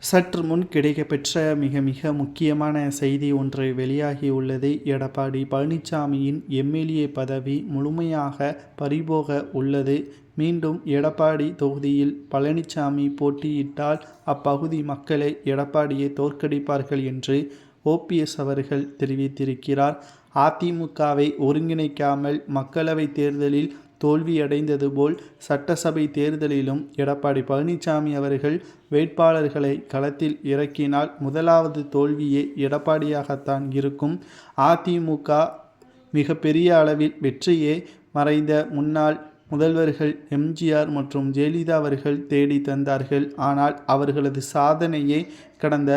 சற்று முன் கிடைக்கப்பெற்ற மிக மிக முக்கியமான செய்தி ஒன்று வெளியாகியுள்ளது. எடப்பாடி பழனிசாமியின் எம்எல்ஏ பதவி முழுமையாக பறிபோக உள்ளது. மீண்டும் எடப்பாடி தொகுதியில் பழனிசாமி போட்டியிட்டால் அப்பகுதி மக்களை எடப்பாடியை தோற்கடிப்பார்கள் என்று ஓபிஎஸ் அவர்கள் தெரிவித்திருக்கிறார். அதிமுகவை ஒருங்கிணைக்காமல் மக்களவைத் தேர்தலில் தோல்வியடைந்தது போல் சட்டசபை தேர்தலிலும் எடப்பாடி பழனிசாமி அவர்கள் வேட்பாளர்களை களத்தில் இறக்கினால் முதலாவது தோல்வியே எடப்பாடியாகத்தான் இருக்கும். அதிமுக மிகப்பெரிய அளவில் வெற்றியே மறைந்த முன்னாள் முதல்வர்கள் எம்ஜிஆர் மற்றும் ஜெயலலிதா அவர்கள் தேடி தந்தார்கள். ஆனால் அவர்களது சாதனையை கடந்த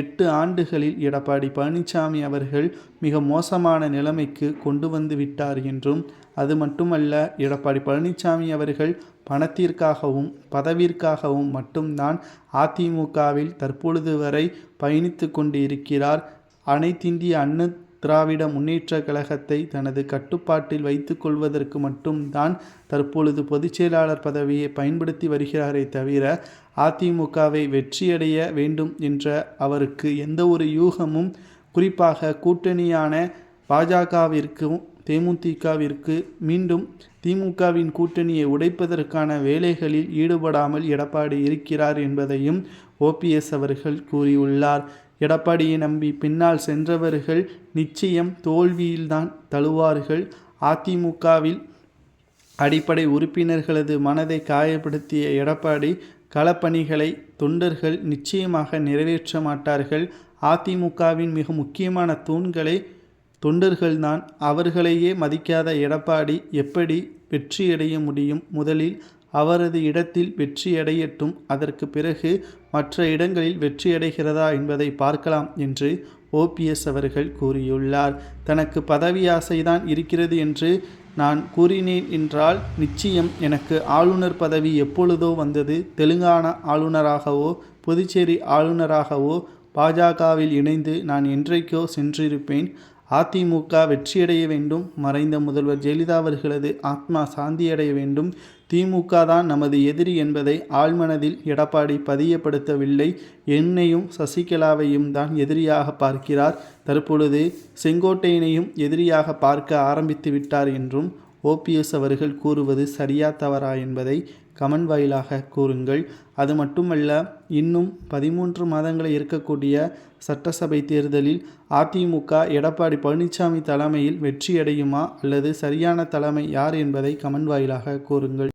எட்டு ஆண்டுகளில் எடப்பாடி பழனிசாமி அவர்கள் மிக மோசமான நிலைமைக்கு கொண்டு வந்து விட்டார் என்றும் அது மட்டுமல்ல எடப்பாடி பழனிசாமி அவர்கள் பணத்திற்காகவும் பதவிற்காகவும் மட்டும்தான் அதிமுகவில் தற்பொழுது வரை பயணித்து கொண்டு இருக்கிறார் அனைத்திந்திய அண்ணு திராவிட முன்னேற்ற கழகத்தை தனது கட்டுப்பாட்டில் வைத்துக்கொள்வதற்கு மட்டும்தான் தற்பொழுது பொதுச்செயலாளர் பதவியை பயன்படுத்தி வருகிறாரே தவிர அதிமுகவை வெற்றியடைய வேண்டும் என்ற அவருக்கு எந்த ஒரு யூகமும் குறிப்பாக கூட்டணியான பாஜகவிற்கும் தேமுதிகவிற்கு மீண்டும் திமுகவின் கூட்டணியை உடைப்பதற்கான வேலைகளில் ஈடுபடாமல் எடப்பாடி இருக்கிறார் என்பதையும் ஓபிஎஸ் அவர்கள் கூறியுள்ளார். எடப்பாடியை நம்பி பின்னால் சென்றவர்கள் நிச்சயம் தோல்வியில்தான் தழுவார்கள். அதிமுகவில் அடிப்படை உறுப்பினர்களது மனதை காயப்படுத்திய எடப்பாடி களப்பணிகளை தொண்டர்கள் நிச்சயமாக நிறைவேற்ற மாட்டார்கள். அதிமுகவின் மிக முக்கியமான தூண்களை தொண்டர்கள்தான். அவர்களையே மதிக்காத எடப்பாடி எப்படி வெற்றியடைய முடியும்? முதலில் அவரது இடத்தில் வெற்றியடையட்டும். அதற்கு பிறகு மற்ற இடங்களில் வெற்றியடைகிறதா என்பதை பார்க்கலாம் என்று ஓபிஎஸ் அவர்கள் கூறியுள்ளார். தனக்கு பதவி ஆசைதான் இருக்கிறது என்று நான் கூறினேன் என்றால் நிச்சயம் எனக்கு ஆளுநர் பதவி எப்பொழுதோ வந்தது. தெலுங்கானா ஆளுநராகவோ புதுச்சேரி ஆளுநராகவோ பாஜகவில் இணைந்து நான் என்றைக்கோ சென்றிருப்பேன். அதிமுக வெற்றியடைய வேண்டும். மறைந்த முதல்வர் ஜெயலலிதா அவர்களது ஆத்மா சாந்தியடைய வேண்டும். திமுக தான் நமது எதிரி என்பதை ஆழ்மனதில் எடப்பாடி பதியப்படுத்தவில்லை. என்னையும் சசிகலாவையும் தான் எதிரியாக பார்க்கிறார். தற்பொழுது செங்கோட்டையனையும் எதிரியாக பார்க்க ஆரம்பித்து விட்டார் என்றும் ஓபிஎஸ் அவர்கள் கூறுவது சரியா தவறா என்பதை கமெண்ட் வாயிலாக கூறுங்கள். அது மட்டுமல்ல இன்னும் பதிமூன்று மாதங்களை இருக்கக்கூடிய சட்டசபை தேர்தலில் அதிமுக எடப்பாடி பழனிசாமி தலைமையில் வெற்றியடையுமா அல்லது சரியான தலைமை யார் என்பதை கமெண்ட் வாயிலாக கூறுங்கள்.